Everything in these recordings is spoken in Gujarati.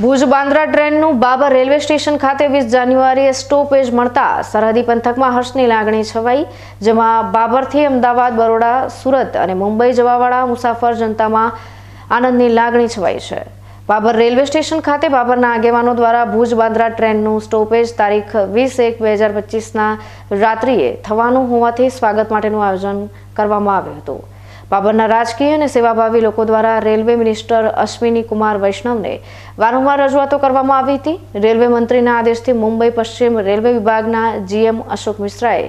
ભુજ બાંદ્રા ટ્રેનનું બાબર રેલવે સ્ટેશન ખાતે વીસ જાન્યુઆરીએ સ્ટોપેજ મળતા સરહદી પંથકમાં હર્ષની લાગણી છવાઈ, જેમાં બાબરથી અમદાવાદ, બરોડા, સુરત અને મુંબઈ જવાવાળા મુસાફર જનતામાં આનંદની લાગણી છવાઈ છે. બાબર રેલવે સ્ટેશન ખાતે બાબરના આગેવાનો દ્વારા ભુજ બાંદ્રા ટ્રેનનું સ્ટોપેજ તારીખ વીસ એક બે હજાર પચીસના રાત્રિએ થવાનું હોવાથી સ્વાગત માટેનું આયોજન કરવામાં આવ્યું હતું. બાબરના રાજકીય અને સેવાભાવી લોકો દ્વારા રેલવે મિનિસ્ટર અશ્વિની કુમાર વૈષ્ણવને વારંવાર રજૂઆતો કરવામાં આવી હતી. રેલવે મંત્રીના આદેશથી મુંબઈ પશ્ચિમ રેલવે વિભાગના જીએમ અશોક મિશ્રાએ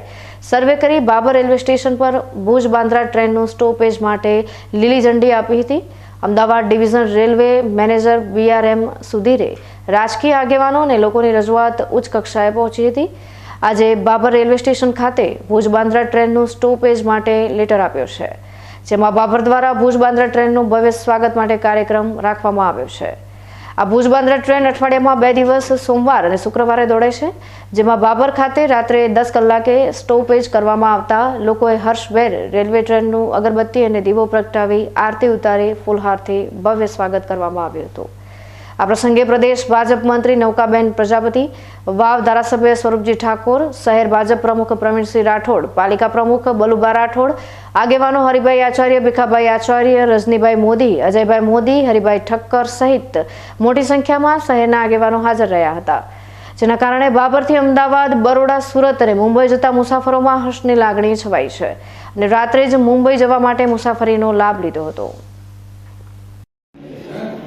સર્વે કરી બાબર રેલવે સ્ટેશન પર ભુજ બાંદ્રા ટ્રેનનું સ્ટોપેજ માટે લીલી ઝંડી આપી હતી. Ahmedabad division railway manager DRM સુધીરે રાજકીય આગેવાનો અને લોકોની રજૂઆત ઉચ્ચ કક્ષાએ પહોંચી હતી. આજે બાબર રેલવે સ્ટેશન ખાતે ભુજ બાંદ્રા ટ્રેનનું સ્ટોપેજ માટે લેટર આપ્યો છે. જેમાં બાબર દ્વારા ભુજ બાંદ્રા ટ્રેનનું ભવ્ય સ્વાગત માટે કાર્યક્રમ રાખવામાં આવ્યો છે. આ ભુજ બાંદ્રા ટ્રેન અઠવાડિયામાં બે દિવસ સોમવાર અને શુક્રવારે દોડે છે, જેમાં બાબર ખાતે રાત્રે દસ કલાકે સ્ટોપેજ કરવામાં આવતા લોકોએ હર્ષભેર રેલવે ટ્રેનનું અગરબત્તી અને દીવો પ્રગટાવી આરતી ઉતારી ફૂલહારથી ભવ્ય સ્વાગત કરવામાં આવ્યું હતું. આ પ્રસંગે પ્રદેશ ભાજપ મંત્રી નૌકાબેન પ્રજાપતિ, વાવ ધારાસભ્ય સ્વરૂપજી ઠાકોર, શહેર ભાજપ પ્રમુખ પ્રવીણસિંહ રાઠોડ, પાલિકા પ્રમુખ બલુબા રાઠોડ, આગેવાનો હરિભાઈ આચાર્ય, ભીખાભાઈ આચાર્ય, રજનીભાઈ મોદી, અજયભાઈ મોદી, હરિભાઈ ઠક્કર સહિત મોટી સંખ્યામાં શહેરના આગેવાનો હાજર રહ્યા હતા. જેના કારણે બાબરથી અમદાવાદ, બરોડા, સુરત અને મુંબઈ જતા મુસાફરોમાં હર્ષની લાગણી છવાઈ છે અને રાત્રે જ મુંબઈ જવા માટે મુસાફરીનો લાભ લીધો હતો.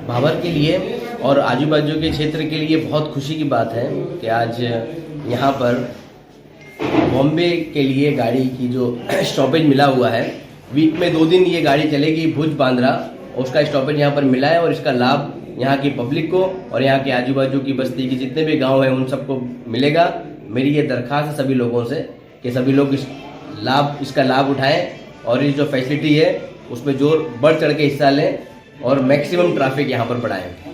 બાબર કે લીએ और आजू बाजू के क्षेत्र के लिए बहुत खुशी की बात है कि आज यहाँ पर बॉम्बे के लिए गाड़ी की जो स्टॉपेज मिला हुआ है वीक में दो दिन ये गाड़ी चलेगी भुज बांद्रा। उसका स्टॉपेज यहाँ पर मिला है और इसका लाभ यहाँ की पब्लिक को और यहाँ के आजू बाजू की बस्ती के जितने भी गाँव हैं, उन सबको मिलेगा। मेरी ये दरख्वास्त है सभी लोगों से कि सभी लोग इस लाभ, इसका लाभ उठाएँ और ये जो फैसिलिटी है, उसमें ज़ोर बढ़ चढ़ के हिस्सा लें और मैक्सिमम ट्रैफ़िक यहाँ पर बढ़ाएँ।